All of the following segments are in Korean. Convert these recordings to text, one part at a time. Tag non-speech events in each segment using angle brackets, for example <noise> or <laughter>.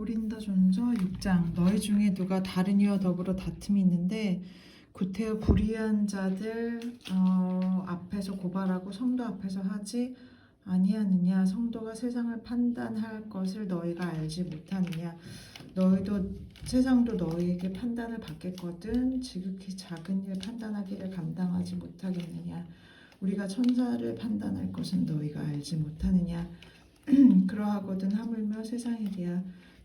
고린도전서 6장 너희 중에 누가 다른 이와 더불어 다툼이 있는데 구태여 불의한 자들 어, 앞에서 고발하고 성도 앞에서 하지 아니하느냐? 성도가 세상을 판단할 것을 너희가 알지 못하느냐? 너희도 세상도 너희에게 판단을 받겠거든 지극히 작은 일 판단하기를 감당하지 못하겠느냐? 우리가 천사를 판단할 것은 너희가 알지 못하느냐? <clears throat> 그러하거든 하물며 세상이리야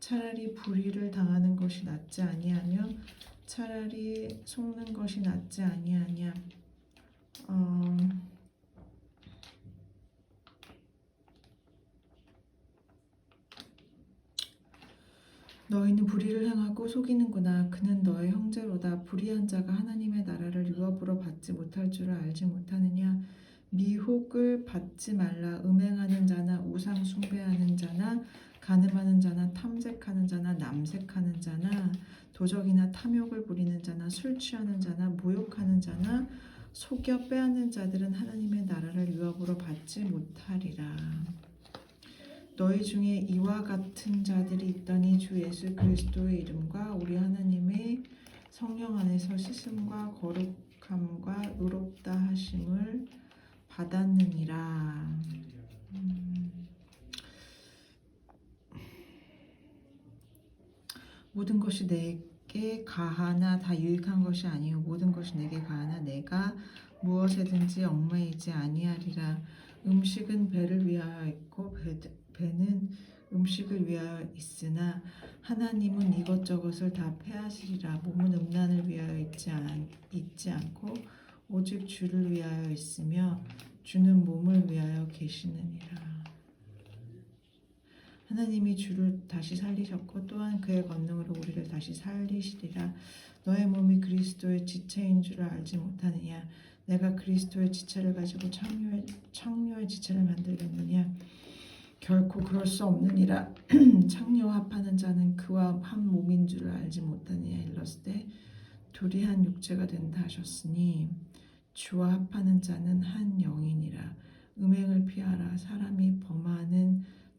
차라리 불의를 당하는 것이 낫지 아니하며 차라리 속는 것이 낫지 아니하냐. 어, 너희는 불의를 행하고 속이는구나. 그는 너의 형제로다. 불의한 자가 하나님의 나라를 유업으로 받지 못할 줄을 알지 못하느냐. 미혹을 받지 말라. 음행하는 자나 우상 숭배하는 자나 간음하는 자나 탐색하는 자나 남색하는 자나 도적이나 탐욕을 부리는 자나 술 취하는 자나 모욕하는 자나 속여 빼앗는 자들은 하나님의 나라를 유업으로 받지 못하리라. 너희 중에 이와 같은 자들이 있더니 주 예수 그리스도의 이름과 우리 하나님의 성령 안에서 씻음과 거룩함과 의롭다 하심을 받았느니라. 음. 모든 것이 내게 가하나 다 유익한 것이 아니요 모든 것이 내게 가하나 내가 무엇에든지 얽매이지 아니하리라. 음식은 배를 위하여 있고 배, 배는 음식을 위하여 있으나 하나님은 이것저것을 다 패하시리라. 몸은 음란을 위하여 있지, 않, 있지 않고 오직 주를 위하여 있으며 주는 몸을 위하여 계시느니라. 하나님이 주를 다시 살리셨고 또한 그의 권능으로 우리를 다시 살리시리라. 너의 몸이 그리스도의 지체인 줄을 알지 못하느냐? 내가 그리스도의 지체를 가지고 창녀의, 창녀의 지체를 만들겠느냐? 결코 그럴 수 없느니라. <clears throat> 창녀와 합하는 자는 그와 한 몸인 줄을 알지 못하느냐? 일렀을 때 둘이 한 육체가 된다 하셨으니 주와 합하는 자는 한 영이니라. 음행을 피하라. 사람이 범하는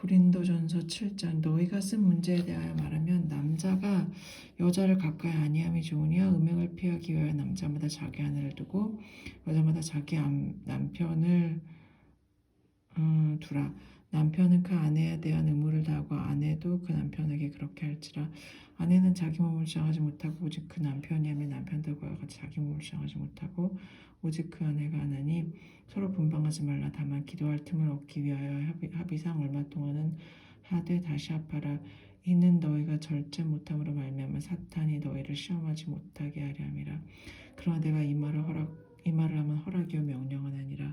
고린도전서 7장 너희가 쓴 문제에 대하여 말하면 남자가 여자를 가까이 아니함이 좋으냐? 음행을 피하기 위하여 남자마다 자기 아내를 두고 여자마다 자기 남- 남편을 음, 두라 남편은 그 아내에 대한 의무를 다하고 아내도 그 남편에게 그렇게 할지라. 아내는 자기 몸을 주장하지 못하고 오직 그 남편이 하면 남편들과 같이 자기 몸을 주장하지 못하고 오직 그 아내가 하나니 서로 분방하지 말라. 다만 기도할 틈을 얻기 위하여 합의, 합의 상 얼마 동안은 하되 다시 합하라. 이는 너희가 절제 못함으로 말미암아 사탄이 너희를 시험하지 못하게 하려 함이라. 그러나 내가 이 말을 허락 이 말을 하면 허락이요 명령은 아니라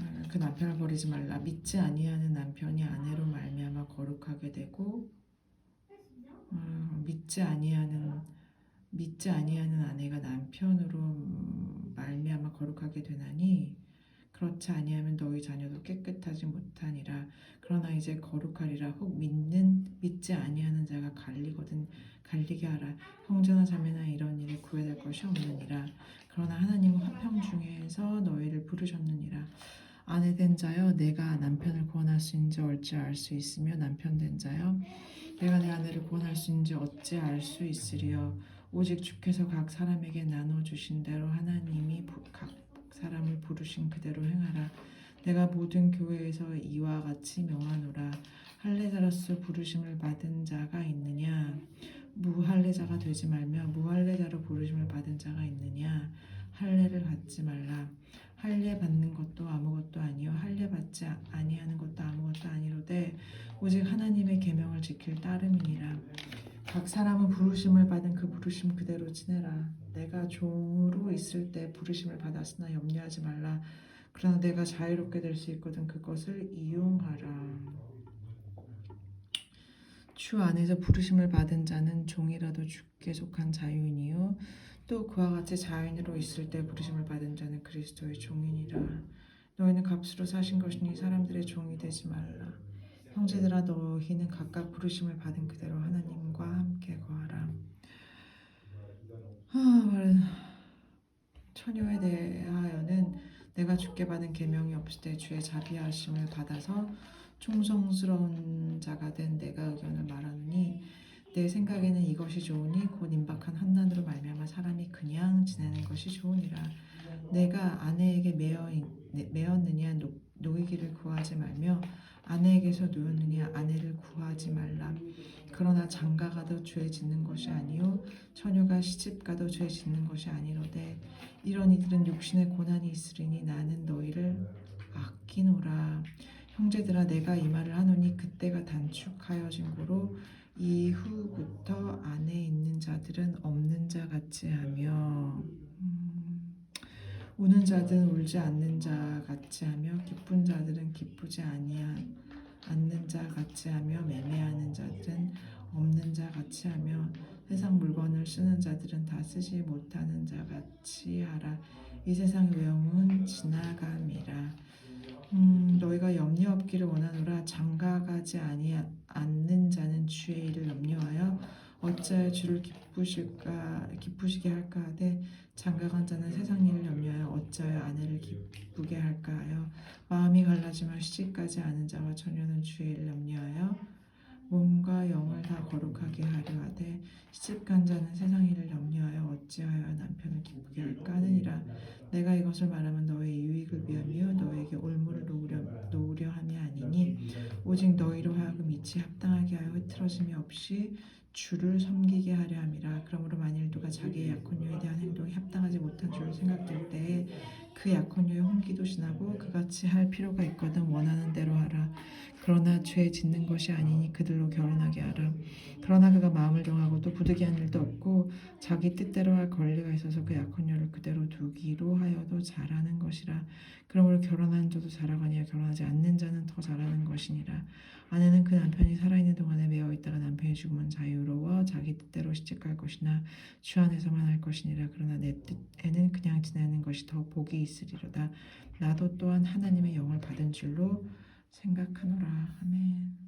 음, 그 남편을 버리지 말라. 믿지 아니하는 남편이 아내로 말미암아 거룩하게 되고 음, 믿지 아니하는 믿지 아니하는 아내가 남편으로 음, 말미암아 거룩하게 되나니 그렇지 아니하면 너희 자녀도 깨끗하지 못하니라. 그러나 이제 거룩하리라. 혹 믿는 믿지 아니하는 자가 갈리거든 갈리게 하라. 형제나 자매나 이런 일에 구애될 것이 없느니라. 그러나 하나님은 화평 중에서 너희를 부르셨느니라. 아내 된 자여 내가 남편을 구원할 수 있는지 어찌 알 수 있으며 남편 된 자여 내가 내 아내를 구원할 수 있는지 어찌 알 수 있으리요? 오직 주께서 각 사람에게 나눠 주신 대로 하나님이 부- 각 사람을 부르신 그대로 행하라. 내가 모든 교회에서 이와 같이 명하노라. 할례자로서 부르심을 받은 자가 있느냐? 무할례자가 되지 말며 무할례자로 부르심을 받은 자가 있느냐 할례를 받지 말라. 할례 받는 것도 아무것도 아니요. 할례 받지 아니하는 것도 아무것도 아니로되 오직 하나님의 계명을 지킬 따름이니라. 각 사람은 부르심을 받은 그 부르심 그대로 지내라. 내가 종으로 있을 때 부르심을 받았으나 염려하지 말라. 그러나 내가 자유롭게 될 수 있거든 그것을 이용하라. 주 안에서 부르심을 받은 자는 종이라도 주께 속한 자유인이요 또 그와 같이 자유인으로 있을 때 부르심을 받은 자는 그리스도의 종이니라. 너희는 값으로 사신 것이니 사람들의 종이 되지 말라. 형제들아 너희는 각각 부르심을 받은 그대로 하나님과 함께 거하라. 아, 말은 처녀에 대하여는 내가 주께 받은 계명이 없을 때 주의 자비하심을 받아서 충성스러운 자가 된 내가 의견을 말하노니 내 생각에는 이것이 좋으니 곧 임박한 환난으로 말미암아 사람이 그냥 지내는 것이 좋으니라. 내가 아내에게 매었느냐 노, 노이기를 구하지 말며 아내에게서 놓였느냐 아내를 구하지 말라. 그러나 장가가도 죄 짓는 것이 아니요 처녀가 시집가도 죄 짓는 것이 아니로되 이런 이들은 욕심의 고난이 있으리니 나는 너희를 아끼노라. 형제들아 내가 이 말을 하노니 그때가 단축하여진 고로 이후부터 안에 있는 자들은 없는 자 같이 하며 음, 우는 자들은 울지 않는 자 같이 하며 기쁜 자들은 기쁘지 않는 자 같이 하며 매매하는 자들은 없는 자 같이 하며 세상 물건을 쓰는 자들은 다 쓰지 못하는 자 같이 하라. 이 세상 외형은 지나감이라 음, 너희가 염려 없기를 원하노라. 장가가지 아니 않는 자는 주의 일을 염려하여 어찌하여 주를 기쁘실까 기쁘시게 할까 하되 장가간 자는 세상 일을 염려하여 어찌하여 아내를 기쁘게 할까 하여 마음이 갈라지며 시집가지 않은 자와 처녀는 주의 일을 염려하여 몸과 영을 다 거룩하게 하려 하되 시집간 자는 세상 일을 염려하여 어찌하여 남편을 기쁘게 할까 하느니라. 내가 이것을 말하면 너의 유익을 위함이요 너에게 올무를 놓으려, 놓으려 함이 아니니 오직 너희로 하여금 이치 합당하게 하여 흐트러짐이 없이 주를 섬기게 하려 함이라. 그러므로 만일 누가 자기의 약혼녀에 대한 행동이 합당하지 못한 줄을 생각될 때에 그 약혼녀의 혼기도 지나고 그같이 할 필요가 있거든 원하는 대로 하라. 그러나 죄 짓는 것이 아니니 그들로 결혼하게 하라. 그러나 그가 마음을 정하고 또 부득이한 일도 없고 자기 뜻대로 할 권리가 있어서 그 약혼녀를 그대로 두기로 하여도 잘하는 것이라. 그러므로 결혼한 자도 잘하거니와 결혼하지 않는 자는 더 잘하는 것이니라. 아내는 그 남편이 살아있는 동안에 매어 있다가 남편이 죽으면 자유로워 자기 뜻대로 시집갈 것이나 주 안에서만 할 것이니라. 그러나 내 뜻에는 그냥 지내는 것이 더 복이 있으리로다. 나도 또한 하나님의 영을 받은 줄로 생각하노라. 아멘